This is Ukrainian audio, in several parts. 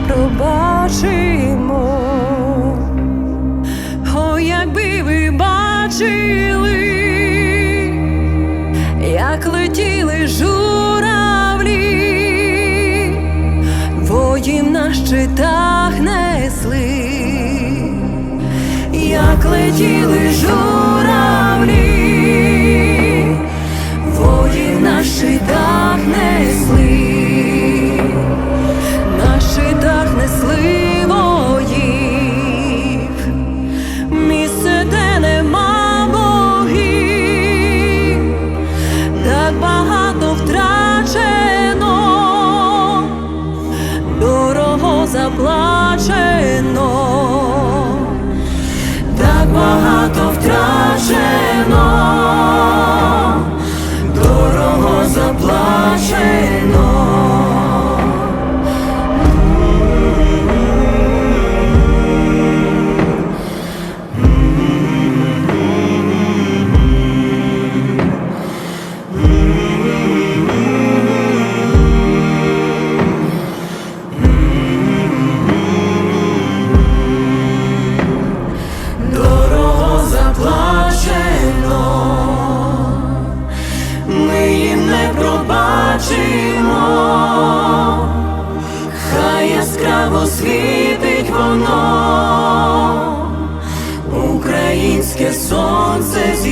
Пробачимо. О, якби ви бачили, як летіли журавлі, воїн на щитах несли, як летіли журавлі, воїн на щитах несли, заплачено, так багато втрачено,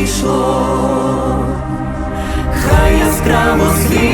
зійшло, хай яскраво світить